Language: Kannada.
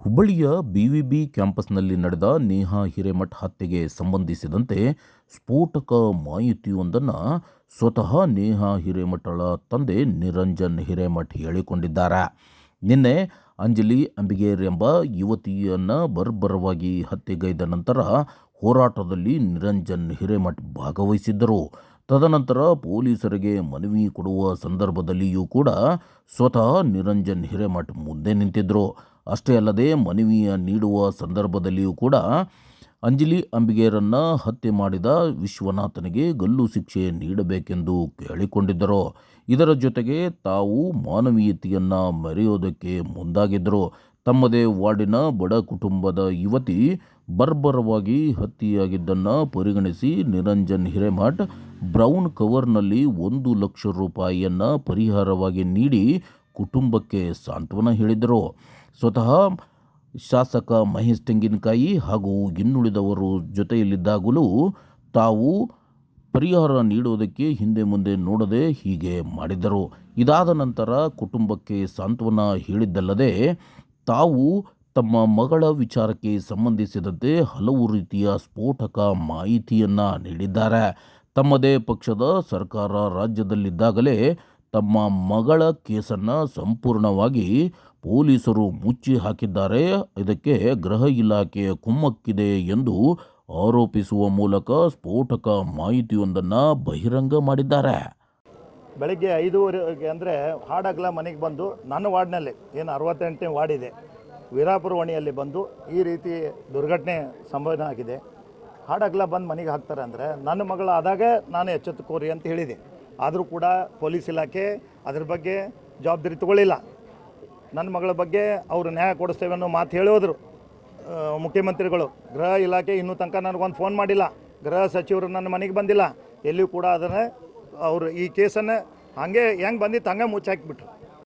ಹುಬ್ಬಳ್ಳಿಯ ಬಿವಿಬಿ ಕ್ಯಾಂಪಸ್ನಲ್ಲಿ ನಡೆದ ನೇಹಾ ಹಿರೇಮಠ್ ಹತ್ಯೆಗೆ ಸಂಬಂಧಿಸಿದಂತೆ ಸ್ಫೋಟಕ ಮಾಹಿತಿಯೊಂದನ್ನು ಸ್ವತಃ ನೇಹಾ ಹಿರೇಮಠಳ ತಂದೆ ನಿರಂಜನ್ ಹಿರೇಮಠ್ ಹೇಳಿಕೊಂಡಿದ್ದಾರೆ. ನಿನ್ನೆ ಅಂಜಲಿ ಅಂಬಿಗೇರ್ ಎಂಬ ಯುವತಿಯನ್ನು ಬರ್ಬರವಾಗಿ ಹತ್ಯೆಗೈದ ನಂತರ ಹೋರಾಟದಲ್ಲಿ ನಿರಂಜನ್ ಹಿರೇಮಠ್ ಭಾಗವಹಿಸಿದ್ದರು. ತದನಂತರ ಪೊಲೀಸರಿಗೆ ಮನವಿ ಕೊಡುವ ಸಂದರ್ಭದಲ್ಲಿಯೂ ಕೂಡ ಸ್ವತಃ ನಿರಂಜನ್ ಹಿರೇಮಠ್ ಮುಂದೆ ನಿಂತಿದ್ದರು ಅಷ್ಟೇ ಅಲ್ಲದೆ ಮನವಿಯ ನೀಡುವ ಸಂದರ್ಭದಲ್ಲಿಯೂ ಕೂಡ ಅಂಜಲಿ ಅಂಬಿಗೇರನ್ನು ಹತ್ಯೆ ಮಾಡಿದ ವಿಶ್ವನಾಥನಿಗೆ ಗಲ್ಲು ಶಿಕ್ಷೆ ನೀಡಬೇಕೆಂದು ಕೇಳಿಕೊಂಡಿದ್ದರು. ಇದರ ಜೊತೆಗೆ ತಾವು ಮಾನವೀಯತೆಯನ್ನು ಮೆರೆಯೋದಕ್ಕೆ ಮುಂದಾಗಿದ್ದರು. ತಮ್ಮದೇ ವಾರ್ಡಿನ ಬಡ ಕುಟುಂಬದ ಯುವತಿ ಬರ್ಬರವಾಗಿ ಹತ್ಯೆಯಾಗಿದ್ದನ್ನು ಪರಿಗಣಿಸಿ ನಿರಂಜನ್ ಹಿರೇಮಠ್ ಬ್ರೌನ್ ಕವರ್ನಲ್ಲಿ ಒಂದು ಲಕ್ಷ ರೂಪಾಯಿಯನ್ನು ಪರಿಹಾರವಾಗಿ ನೀಡಿ ಕುಟುಂಬಕ್ಕೆ ಸಾಂತ್ವನ ಹೇಳಿದರು. ಸ್ವತಃ ಶಾಸಕ ಮಹೇಶ್ ತೆಂಗಿನಕಾಯಿ ಹಾಗೂ ಇನ್ನುಳಿದವರು ಜೊತೆಯಲ್ಲಿದ್ದಾಗಲೂ ತಾವು ಪರಿಹಾರ ನೀಡುವುದಕ್ಕೆ ಹಿಂದೆ ಮುಂದೆ ನೋಡದೆ ಹೀಗೆ ಮಾಡಿದ್ದರು ಇದಾದ ನಂತರ ಕುಟುಂಬಕ್ಕೆ ಸಾಂತ್ವನ ಹೇಳಿದ್ದಲ್ಲದೆ ತಾವು ತಮ್ಮ ಮಗಳ ವಿಚಾರಕ್ಕೆ ಸಂಬಂಧಿಸಿದಂತೆ ಹಲವು ರೀತಿಯ ಸ್ಫೋಟಕ ಮಾಹಿತಿಯನ್ನು ನೀಡಿದ್ದಾರೆ. ತಮ್ಮದೇ ಪಕ್ಷದ ಸರ್ಕಾರ ರಾಜ್ಯದಲ್ಲಿದ್ದಾಗಲೇ ತಮ್ಮ ಮಗಳ ಕೇಸನ್ನು ಸಂಪೂರ್ಣವಾಗಿ ಪೊಲೀಸರು ಮುಚ್ಚಿ ಹಾಕಿದ್ದಾರೆ. ಇದಕ್ಕೆ ಗೃಹ ಇಲಾಖೆಯ ಕುಮ್ಮಕ್ಕಿದೆ ಎಂದು ಆರೋಪಿಸುವ ಮೂಲಕ ಸ್ಫೋಟಕ ಮಾಹಿತಿಯೊಂದನ್ನು ಬಹಿರಂಗ ಮಾಡಿದ್ದಾರೆ. ಬೆಳಗ್ಗೆ ಐದೂವರೆಗೆ ಅಂದರೆ ಹಾಡಗಲ ಮನೆಗೆ ಬಂದು ನನ್ನ ವಾರ್ಡ್ನಲ್ಲಿ ಏನು ಅರವತ್ತೆಂಟನೇ ವಾರ್ಡ್ ಇದೆ. ವೀರಾಪುರ ಓಣಿಯಲ್ಲಿ ಬಂದು ಈ ರೀತಿ ದುರ್ಘಟನೆ ಸಂಭವನ ಆಗಿದೆ. ಹಾಡಗಲ ಬಂದು ಮನೆಗೆ ಹಾಕ್ತಾರೆ ಅಂದರೆ ನನ್ನ ಮಗಳು ಆದಾಗ ನಾನು ಎಚ್ಚೆತ್ತುಕೋರಿ ಅಂತ ಹೇಳಿದೆ. ಆದರೂ ಕೂಡ ಪೊಲೀಸ್ ಇಲಾಖೆ ಅದ್ರ ಬಗ್ಗೆ ಜವಾಬ್ದಾರಿ ತಗೊಳ್ಳಿಲ್ಲ. ನನ್ನ ಮಗಳ ಬಗ್ಗೆ ಅವರು ನ್ಯಾಯ ಕೊಡಿಸ್ತೇವೆ ಅನ್ನೋ ಮಾತು ಹೇಳೋದ್ರು ಮುಖ್ಯಮಂತ್ರಿಗಳು, ಗೃಹ ಇಲಾಖೆ ಇನ್ನೂ ತನಕ ನನಗೊಂದು ಫೋನ್ ಮಾಡಿಲ್ಲ. ಗೃಹ ಸಚಿವರು ನನ್ನ ಮನೆಗೆ ಬಂದಿಲ್ಲ. ಎಲ್ಲಿಯೂ ಕೂಡ ಅದನ್ನು ಅವರು ಈ ಕೇಸನ್ನು ಹಾಗೆ ಹೆಂಗೆ ಬಂದಿತ್ತು ಹಂಗೆ ಮುಚ್ಚಾಕಿಬಿಟ್ರು.